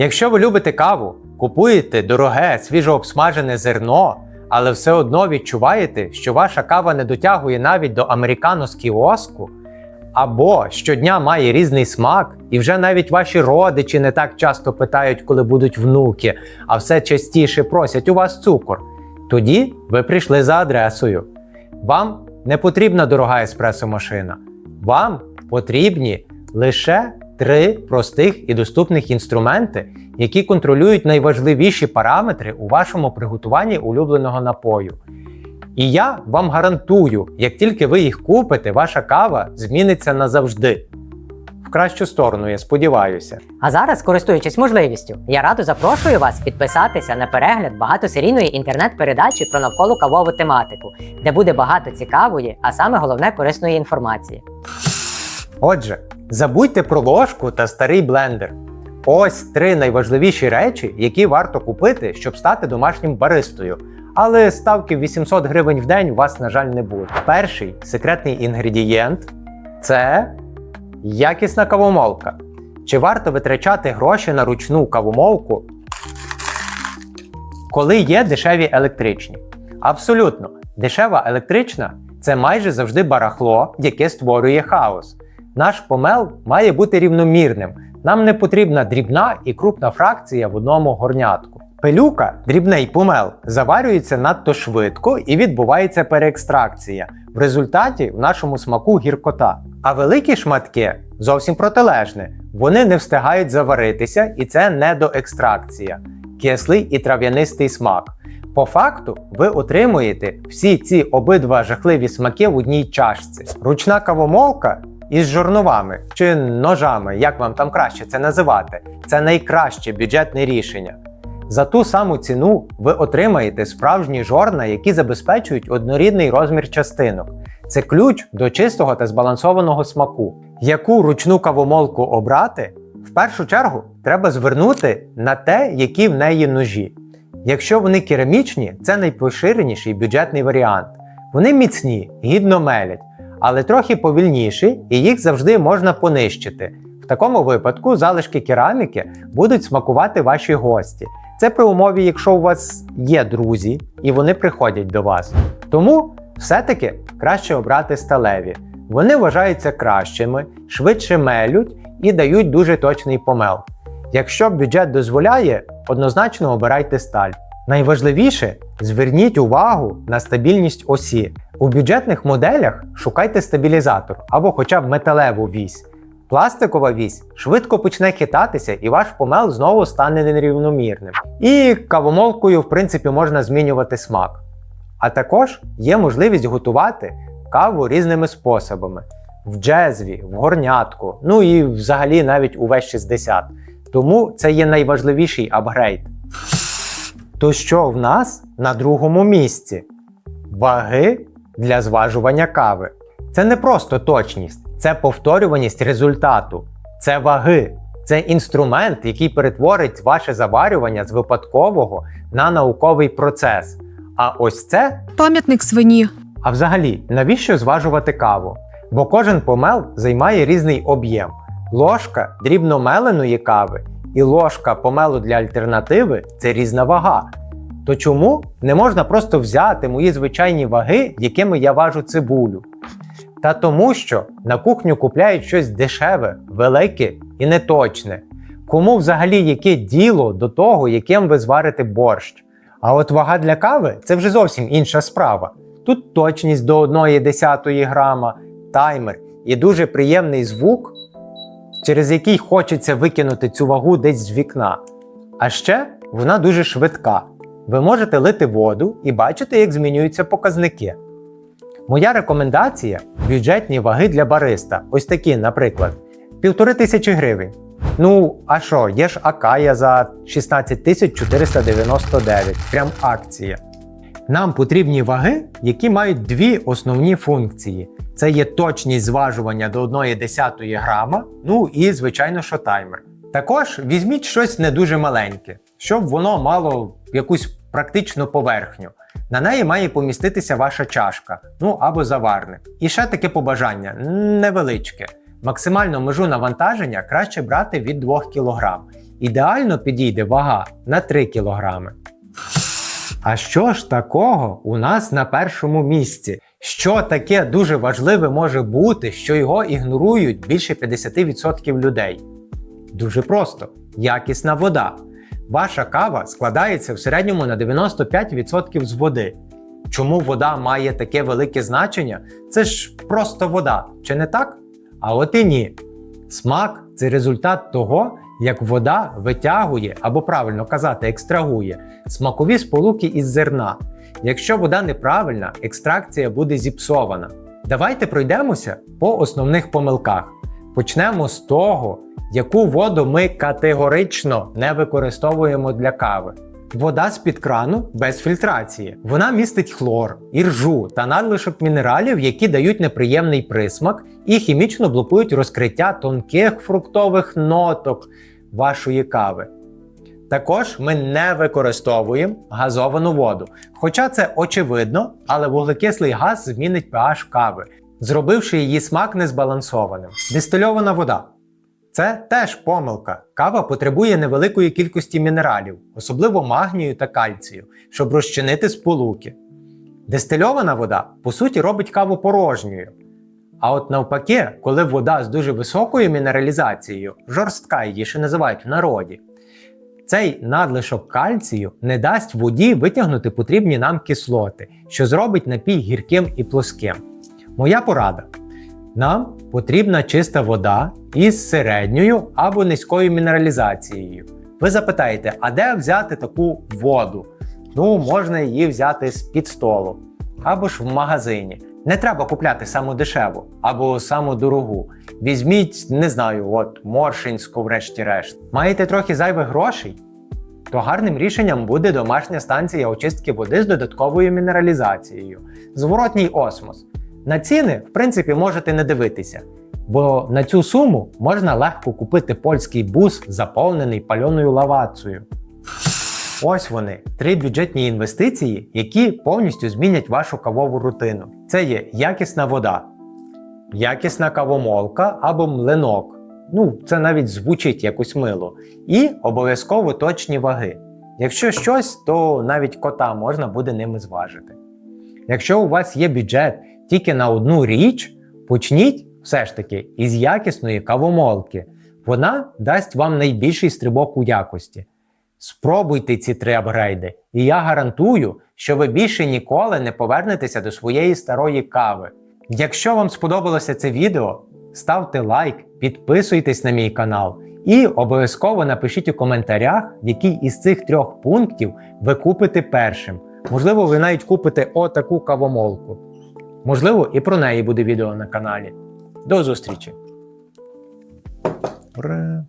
Якщо ви любите каву, купуєте дороге, свіжообсмажене зерно, але все одно відчуваєте, що ваша кава не дотягує навіть до американо з кіоску, або щодня має різний смак, і вже навіть ваші родичі не так часто питають, коли будуть внуки, а все частіше просять у вас цукор, тоді ви прийшли за адресою. Вам не потрібна дорога еспресо-машина. Вам потрібні лише три простих і доступних інструменти, які контролюють найважливіші параметри у вашому приготуванні улюбленого напою. І я вам гарантую, як тільки ви їх купите, ваша кава зміниться назавжди. В кращу сторону, я сподіваюся. А зараз, користуючись можливістю, я радо запрошую вас підписатися на перегляд багатосерійної інтернет-передачі про навколо кавову тематику, де буде багато цікавої, а саме головне корисної інформації. Отже, забудьте про ложку та старий блендер. Ось три найважливіші речі, які варто купити, щоб стати домашнім баристою. Але ставки 800 гривень в день у вас, на жаль, не буде. Перший секретний інгредієнт це якісна кавомолка. Чи варто витрачати гроші на ручну кавомолку, коли є дешеві електричні? Абсолютно, дешева електрична це майже завжди барахло, яке створює хаос. Наш помел має бути рівномірним. Нам не потрібна дрібна і крупна фракція в одному горнятку. Пилюка, дрібний помел, заварюється надто швидко і відбувається переекстракція. В результаті в нашому смаку гіркота. А великі шматки зовсім протилежне. Вони не встигають заваритися, і це недоекстракція, кислий і трав'янистий смак. По факту, ви отримуєте всі ці обидва жахливі смаки в одній чашці. Ручна кавомолка із жорновами чи ножами, як вам там краще це називати, це найкраще бюджетне рішення. За ту саму ціну ви отримаєте справжні жорна, які забезпечують однорідний розмір частинок. Це ключ до чистого та збалансованого смаку. Яку ручну кавомолку обрати? В першу чергу треба звернути на те, які в неї ножі. Якщо вони керамічні, це найпоширеніший бюджетний варіант. Вони міцні, гідно мелять, але трохи повільніші, і їх завжди можна понищити. В такому випадку залишки кераміки будуть смакувати ваші гості. Це при умові, якщо у вас є друзі і вони приходять до вас. Тому все-таки краще обрати сталеві. Вони вважаються кращими, швидше мелють і дають дуже точний помел. Якщо бюджет дозволяє, однозначно обирайте сталь. Найважливіше зверніть увагу на стабільність осі. У бюджетних моделях шукайте стабілізатор або хоча б металеву вісь. Пластикова вісь швидко почне хитатися і ваш помел знову стане нерівномірним. І кавомолкою, в принципі, можна змінювати смак. А також є можливість готувати каву різними способами: в джезві, в горнятку, ну і взагалі навіть у В60. Тому це є найважливіший апгрейд. То що в нас на другому місці? Ваги для зважування кави. Це не просто точність, це повторюваність результату, це ваги, це інструмент, який перетворить ваше заварювання з випадкового на науковий процес. А ось це Пам'ятник свині. а взагалі, навіщо зважувати каву? Бо кожен помел займає різний об'єм. Ложка дрібномеленої кави і ложка помелу для альтернативи це різна вага. То чому не можна просто взяти мої звичайні ваги, якими я важу цибулю? Та тому, що на кухню купляють щось дешеве, велике і неточне. Кому взагалі яке діло до того, яким ви зварите борщ? А от вага для кави це вже зовсім інша справа. Тут точність до 1,1 грама, таймер і дуже приємний звук, через який хочеться викинути цю вагу десь з вікна. А ще вона дуже швидка. Ви можете лити воду і бачити, як змінюються показники. Моя рекомендація бюджетні ваги для бариста. Ось такі, наприклад, півтори тисячі гривень. Ну, а що, є ж Акая за 16 499, прям акція. Нам потрібні ваги, які мають дві основні функції: це є точність зважування до 1,1 грама, ну і, звичайно, що таймер. Також візьміть щось не дуже маленьке, щоб воно мало якусь практичну поверхню. На неї має поміститися ваша чашка, ну або заварник. І ще таке побажання невеличке. Максимальну межу навантаження краще брати від 2 кг. ідеально підійде вага на 3 кг. А що ж такого у нас на першому місці? Що таке дуже важливе може бути, що його ігнорують більше 50% людей? Дуже просто: якісна вода. Ваша кава складається в середньому на 95% з води. Чому вода має таке велике значення? Це ж просто вода, чи не так? А от і ні. Смак це результат того, як вода витягує, або правильно казати, екстрагує смакові сполуки із зерна. Якщо вода неправильна, екстракція буде зіпсована. Давайте пройдемося по основних помилках. Почнемо з того, яку воду ми категорично не використовуємо для кави. Вода з-під крану без фільтрації. Вона містить хлор, іржу та надлишок мінералів, які дають неприємний присмак і хімічно блокують розкриття тонких фруктових ноток вашої кави. Також ми не використовуємо газовану воду. Хоча це очевидно, але вуглекислий газ змінить pH кави, зробивши її смак незбалансованим. Дистильована вода. Це теж помилка. Кава потребує невеликої кількості мінералів, особливо магнію та кальцію, щоб розчинити сполуки. Дистильована вода, по суті, робить каву порожньою. А от навпаки, коли вода з дуже високою мінералізацією, жорстка її ще називають в народі, цей надлишок кальцію не дасть воді витягнути потрібні нам кислоти, що зробить напій гірким і плоским. Моя порада: нам потрібна чиста вода із середньою або низькою мінералізацією. Ви запитаєте, а де взяти таку воду? Ну, можна її взяти з-під столу або ж в магазині. Не треба купляти саму дешеву або саму дорогу. Візьміть, не знаю, от моршинську, врешті-решт. Маєте трохи зайвих грошей? То гарним рішенням буде домашня станція очистки води з додатковою мінералізацією, зворотній осмос. На ціни, в принципі, можете не дивитися, бо на цю суму можна легко купити польський бус, заповнений пальоною лавацею. Ось вони три бюджетні інвестиції, які повністю змінять вашу кавову рутину. Це є якісна вода, якісна кавомолка або млинок. Ну, це навіть звучить якось мило. І обов'язково точні ваги. Якщо щось, то навіть кота можна буде ними зважити. Якщо у вас є бюджет тільки на одну річ, почніть все ж таки із якісної кавомолки. Вона дасть вам найбільший стрибок у якості. Спробуйте ці три апгрейди, і я гарантую, що ви більше ніколи не повернетеся до своєї старої кави. Якщо вам сподобалося це відео, ставте лайк, підписуйтесь на мій канал і обов'язково напишіть у коментарях, який із цих трьох пунктів ви купите першим. Можливо, ви навіть купите отаку кавомолку. Можливо, і про неї буде відео на каналі. До зустрічі! Ура!